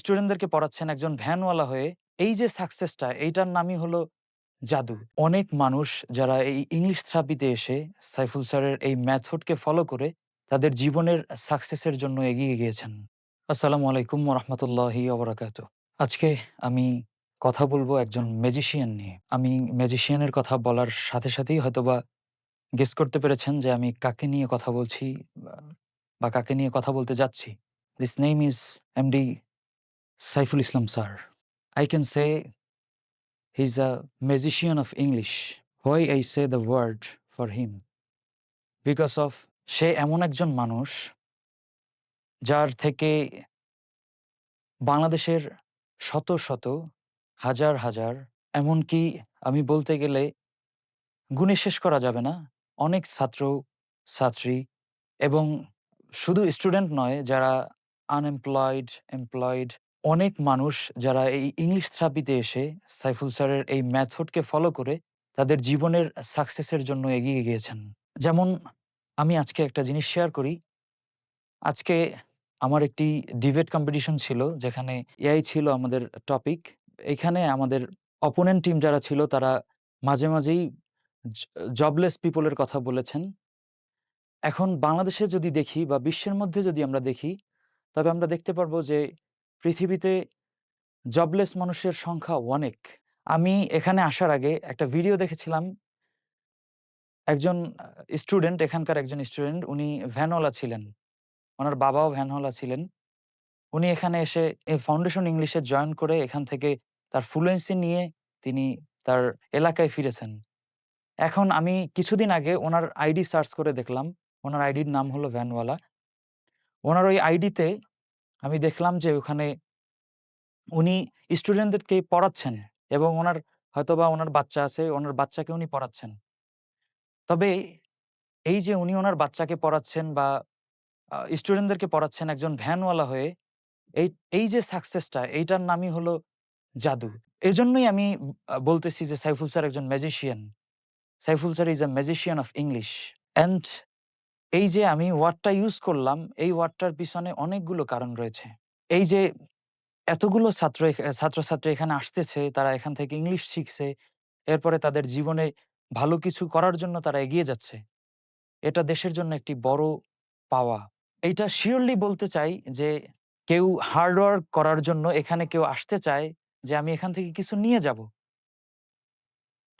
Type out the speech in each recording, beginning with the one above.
স্টুডেন্টদেরকে পড়াচ্ছেন একজন ভ্যানওয়ালা হয়ে। এই যে সাকসেসটা, এইটার নামই হলো জাদু। অনেক মানুষ যারা এই ইংলিশ থেরাপিতে এসে সাইফুল স্যারের এই মেথডকে ফলো করে তাদের জীবনের সাকসেসের জন্য এগিয়ে গিয়েছেন। আসসালামু আলাইকুম রাহমাতুল্লাহি ওয়া আজকে আমি কথা বলব একজন ম্যাজিশিয়ান নিয়ে। আমি ম্যাজিশিয়ানের কথা বলার সাথে সাথেই হয়তোবা গেস করতে পেরেছেন যে আমি কাকে নিয়ে কথা বলছি বা কাকে নিয়ে কথা বলতে যাচ্ছি। His name is MD Saiful Islam sir. I can say he's a magician of English. Why I say the word for him? Because of সে এমন একজন মানুষ যার থেকে বাংলাদেশের শত, শত, হাজার, হাজার এমনকি আমি বলতে গেলে গুণে শেষ করা যাবে না। অনেক ছাত্র, ছাত্রী এবং শুধু স্টুডেন্ট নয় যারা আনএমপ্লয়েড, এমপ্লয়েড অনেক মানুষ যারা এই ইংলিশ থেরাপিতে এসে সাইফুল স্যারের এই মেথডকে ফলো করে তাদের জীবনের সাকসেসের জন্য এগিয়ে গিয়েছেন। যেমন আমি আজকে একটা জিনিস শেয়ার করি। আজকে আমার একটি ডিবেট কম্পিটিশন ছিল যেখানে এআই ছিল আমাদের টপিক। এখানে আমাদের অপোনেন্ট টিম যারা ছিল তারা মাঝে, মাঝেই জবলেস পিপলের কথা বলেছেন। এখন বাংলাদেশে যদি দেখি বা বিশ্বের মধ্যে যদি আমরা দেখি, তবে আমরা দেখতে পারব যে পৃথিবীতে জবলেস মানুষের সংখ্যা অনেক। আমি এখানে আসার আগে একটা ভিডিও দেখেছিলাম। একজন স্টুডেন্ট এখানকার একজন স্টুডেন্ট উনি ভ্যানওয়ালা ছিলেন। ওনার বাবাও ভ্যানওয়ালা ছিলেন। উনি এখানে এসে ফাউন্ডেশন ইংলিশে জয়েন করে এখান থেকে তার ফ্লুয়েন্সি নিয়ে তিনি তার এলাকায় ফিরেছেন। এখন আমি কিছুদিন আগে ওনার আইডি সার্চ করে দেখলাম। ওনার আইডির নাম হলো ভ্যানওয়ালা। ওনার ওই আইডিতে আমি দেখলাম যে ওখানে উনি স্টুডেন্টদেরকে পড়াচ্ছেন এবং উনার হয়তোবা ওনার বাচ্চা আছে, ওনার বাচ্চাকে উনি পড়াচ্ছেন। তবে এই যে উনি ওনার বাচ্চাকে পড়াচ্ছেন বা স্টুডেন্টদেরকে পড়াচ্ছেন একজন ভ্যানওয়ালা হয়ে, এই এই যে সাকসেসটা এইটার নামই হলো জাদু। এজন্যই আমি বলতেছি যে সাইফুল স্যার একজন magician. Saiful sir is a magician of English. And এই যে আমি ওয়ার্ডটা ইউজ করলাম, এই ওয়ার্ডটার পিছনে অনেকগুলো কারণ রয়েছে। এই যে এতগুলো ছাত্র ছাত্রছাত্রী এখানে আসতেছে, তারা এখান থেকে ইংলিশ শিখছে। এরপরে তাদের জীবনে ভালো কিছু করার জন্য তারা এগিয়ে যাচ্ছে। এটা দেশের জন্য একটি বড় পাওয়া। এইটা শিওরলি বলতে চাই যে কেউ হার্ডওয়ার্ক করার জন্য এখানে কেউ আসতে চায় যে আমি এখান থেকে কিছু নিয়ে যাব।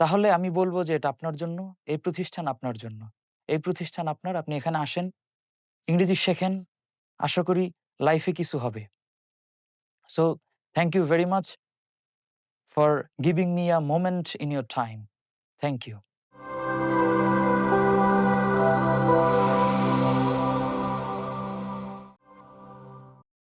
তাহলে আমি বলব যে এটা আপনার জন্য, এই প্রতিষ্ঠান আপনার জন্য। এই প্রতিষ্ঠান আপনার, আপনি এখানে আসেন, ইংরেজি শেখেন। আশা করি লাইফে কিছু হবে। So thank you very much for giving me a moment in your time. Thank you.